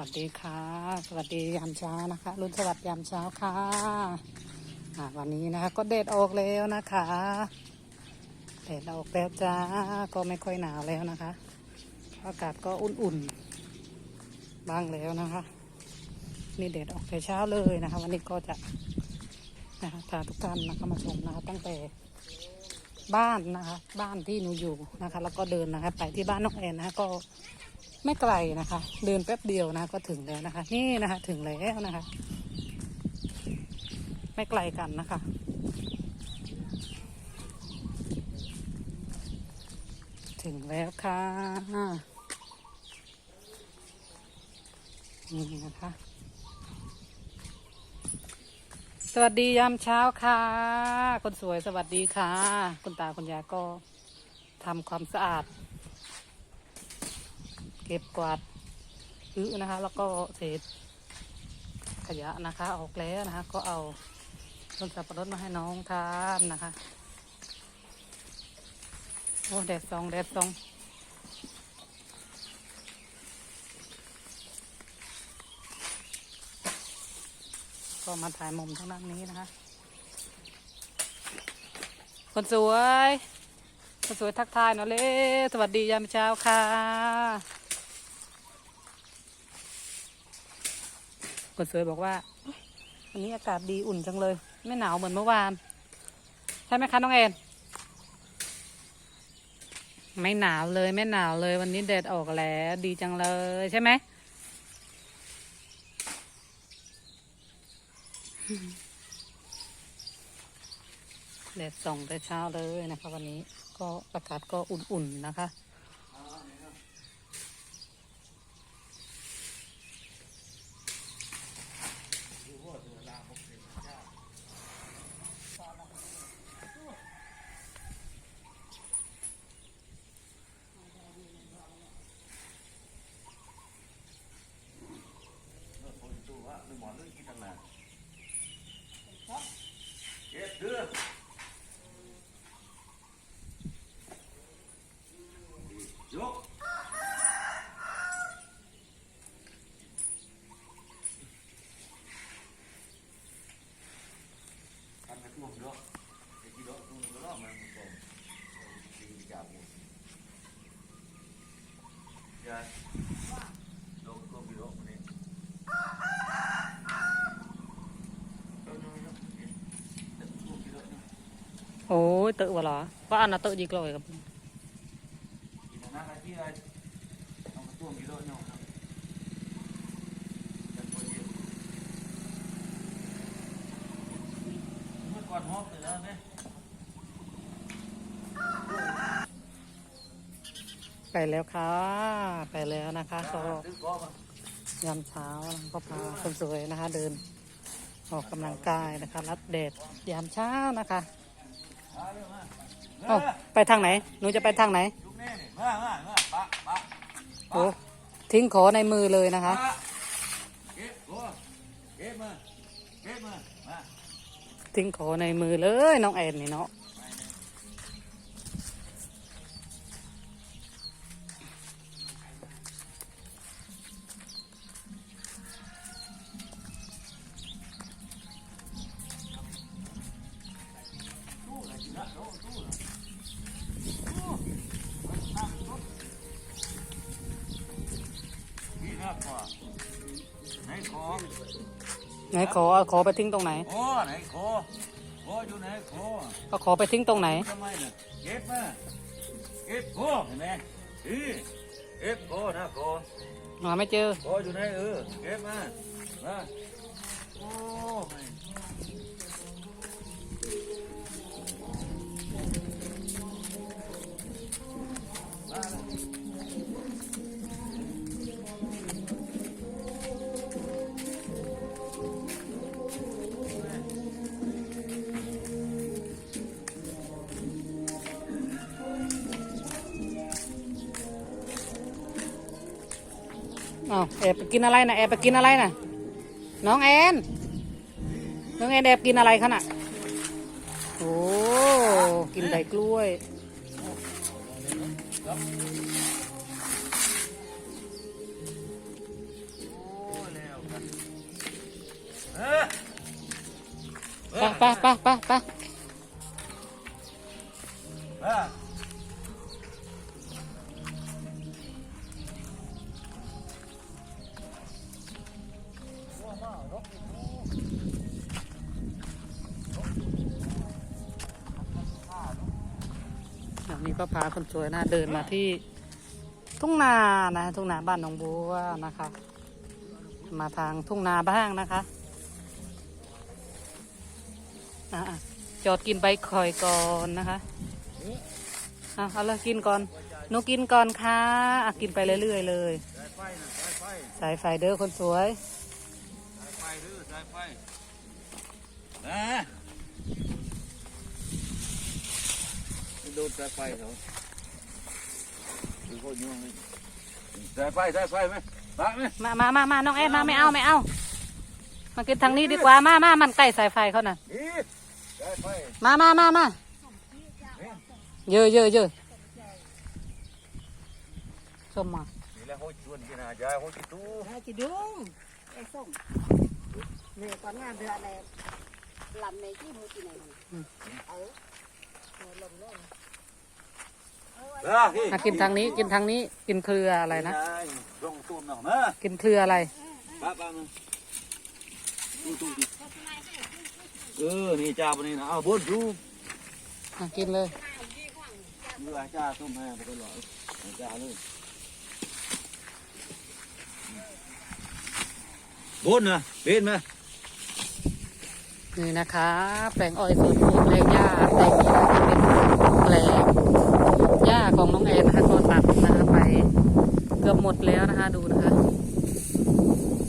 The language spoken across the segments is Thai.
วัสดีค่ะ สวัสดียามเช้านะคะรุ่นสวัสดียามเช้าค่ะอ่าวันนี้นะคะ ก็เดดออกแล้วนะคะเดดออกแล้วจ้าก็ไม่ค่อยหนาวแล้วนะคะ อากาศก็อุ่นๆบ้างแล้วนะคะนี่เดดออกแต่เช้าเลยนะคะ วันนี้ก็จะนะคะพาทุกท่านนะคะมาชมนะคะ ตั้งแต่บ้านนะคะ บ้านที่หนูอยู่นะคะ แล้วก็เดินนะคะ ไปที่บ้านน้องแอนนะคะก็ ไม่ไกลนะคะ เดินแป๊บเดียวนะก็ถึงแล้วนะคะ นี่นะคะ ถึงแล้วนะคะ ไม่ไกลกันนะคะถึงแล้วค่ะนี่นะคะ สวัสดียามเช้าค่ะ คนสวยสวัสดีค่ะ คุณตาคุณยายก็ทำความสะอาด เก็บกวาดอึนะคะ แล้วก็เศษขยะนะคะ ออกแล้วนะคะ ก็เอาต้นสับปะรดมาให้น้องทานนะคะโอ้แดดซองแดดซองก็มาถ่ายมุมทางด้านนี้นะคะ คนสวย คนสวยทักทายหน่อยเลยสวัสดียามเช้าค่ะ คนสวยบอกว่าวันนี้อากาศดีอุ่นจังเลย ไม่หนาวเหมือนเมื่อวาน ใช่ไหมคะน้องเอ็นไม่หนาวเลยไม่หนาวเลย วันนี้แดดออกแล้วดีจังเลยใช่ไหมแดดส่องแต่เช้าเลยนะคะ วันนี้ก็อากาศก็อุ่นๆนะคะ โอ้ยตึกวะเหรอว่าอันนั้นตึกดีกว่าครับก่อนฮอกเลยแล้วเนี่ย ไปแล้วค่ะ ไปแล้วนะคะก็ยามเช้าก็พาคนสวยนะคะ เดิน ออกกำลังกายนะคะ รับแดดยามเช้านะคะ Ra đây mà. เอ้ไปทางไหน หนูจะไปทางไหนโอ้ทิ้งขอในมือเลยนะคะทิ้งขอในมือเลยน้องแอนนี่เนาะ ไหนขอขอไปทิ้งตรงไหนโอ้ไหนโอโคอยู่ไหนโคเอาขอไปทิ้งตรงไหนทำไมเนี่ยเก็บมาเก็บโคเห็นไหมอือเก็บโคนะโคหาไม่เจอโคอยู่ไหนเออเก็บมามาโอ้ เอาแอบไปกินอะไรนะแอบไปกินอะไรนะน้องแอนน้องแอนแอบกินอะไรคะน่ะโอ้กินใบกล้วยไปไปไปไปไป นี้ก็พาคนสวยนะเดินมาที่ทุ่งนานะทุ่งนาบ้านหนองบัวนะคะ มาทางทุ่งนาบ้างนะคะอะจอดกินใบคอยก่อนนะคะอะเอาลยกินก่อนหนูกินก่อนค่ะอะกินไปเรื่อยๆเลย สายไฟนะสายไฟเด้อคนสวย สายไฟดื้อสายไฟนะ ดนสายไฟเขาดูโคตรยุ่งเลยสายไฟสายไฟไหมปะไหมมามามามาน้องแอนมาไม่เอาไม่เอามากินทางนี้ดีกว่ามามามันใกล้สายไฟเขาน่ะอีสายไฟมามามามาเยอะเยอะเยอะชมมานี่แหละเขาชวนกินอาจารย์เขากินตู้ให้จิดุงไอ้ส้มเนี่ยก่อนงานเดือนอะไรลำในที่มือกินไหนเออเออลงลง เออพี่มากินทางนี้กินทางนี้กินเครืออะไรนะลงตุ้มหน่อยมากินเครืออะไรป้าป้ามาตู้ตู้ดิเออนี่จ้าปนี่นะเอาบนดูอะกินเลยเมื่อจ้าส้มแม่ไปกันหรอยจ้าเลยบนนะเป็นไหมนี่นะคะแปลงอ้อยสวนปลูกแปลงหญ้าแปลงนี้นะคะเป็นแปลงหญ้าของน้องแอนนะคะก็ตัดนะคะไป เกือบหมดแล้วนะคะดูนะคะ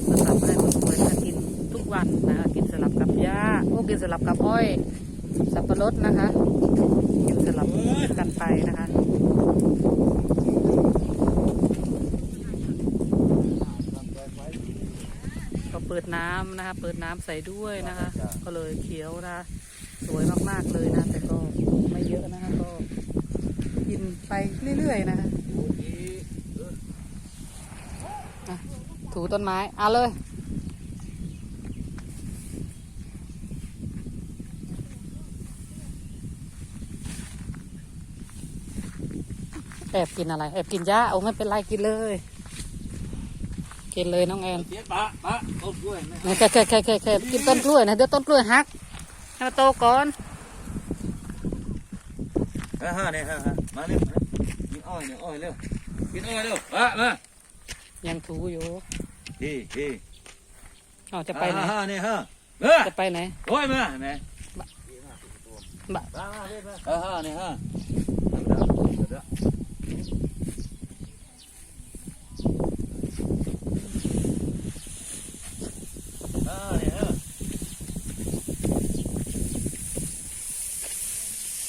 ก็ทำให้คนสวยนะกินทุกวันนะคะกินสลับกับหญ้าโอ้กินสลับกับอ้อย สับปะรดนะคะกินสลับกันไปนะคะก็เปิดน้ำนะคะ เปิดน้ำใส่ด้วยนะคะ ก็เลยเขียวนะคะสวยมากๆเลยนะ แต่ก็ไม่เยอะนะคะก็กินไปเรื่อยๆนะคะ ถูต้นไม้ เอาเลย แอบกินอะไร แอบกินหญ้าเอาไม่เป็นไรกินเลย กินเลยน้องแอนเสียป้าป้าต้นกล้วยไหมแค่แค่แค่แค่แค่กินต้นกล้วยนะเดี๋ยวต้นกล้วยหักให้มันโตก่อนฮ่าฮ่าเนี่ยฮ่าฮ่ามาเร็วกินอ้อยเนี่ยอ้อยเร็วกินอ้อยเร็วมามา ยังถูอยู่ฮีฮีเอาจะไปไหนฮ่าเนี่ยฮ่าเออจะไปไหนอ้อยมาเห็นไหมบะฮ่าฮ่าเนี่ยฮ่าฮ่าเนี่ยฮ่า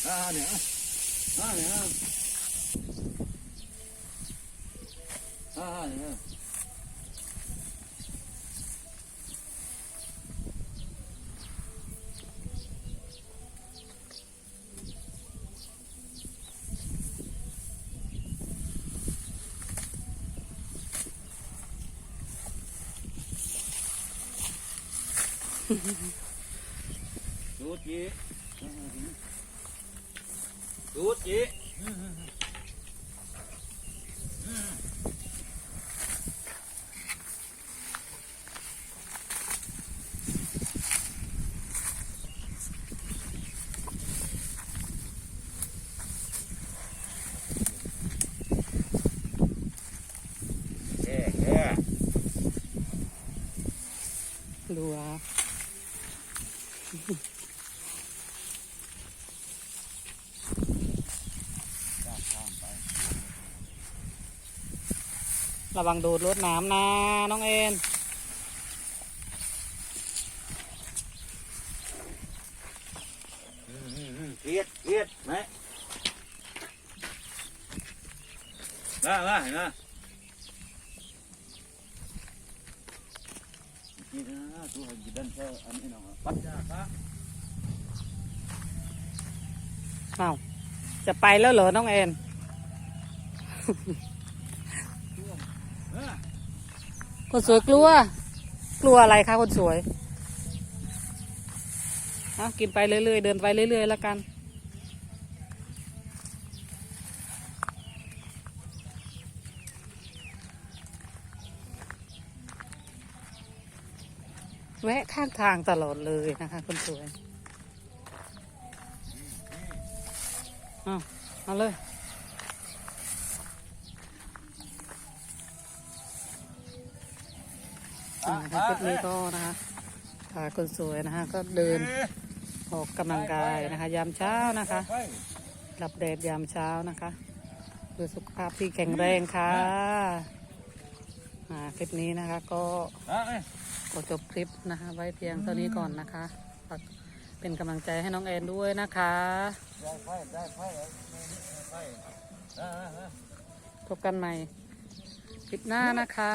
ฮ่าเนี่ย ฮ่าเนี่ยฮ่าฮ่าเนี่ยฮ่า ดูดจีดูดจี แย่แย่ ดูอะระวังโดดรถน้ำนะ น้องเอ็น เครียดเครียดไหมมามาเห็นไหม เอาจะไปแล้วเหรอน้องเอ็นคนสวยกลัว กลัวอะไรคะคนสวย เอากินไปเรื่อยๆ เดินไปเรื่อยๆ แล้วกัน แวะข้างทางตลอดเลยนะคะคนสวยเอาเอาเลยอ่าคลิปนี้ก็นะคะพาคนสวยนะคะ ก็เดินออกกำลังกายนะคะ ยามเช้านะคะรับแดดยามเช้านะคะเพื่อสุขภาพที่แข็งแรงค่ะอ่าคลิปนี้นะคะก็ ขอจบคลิปนะคะ ไว้เพียงเท่านี้ก่อนนะคะฝากเป็นกำลังใจให้น้องแอนด้วยนะคะ ได้ไฟได้ไฟเอาได้ไฟอะอะอะพบกันใหม่คลิปหน้านะคะ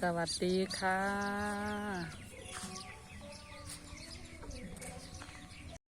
สวัสดีค่ะ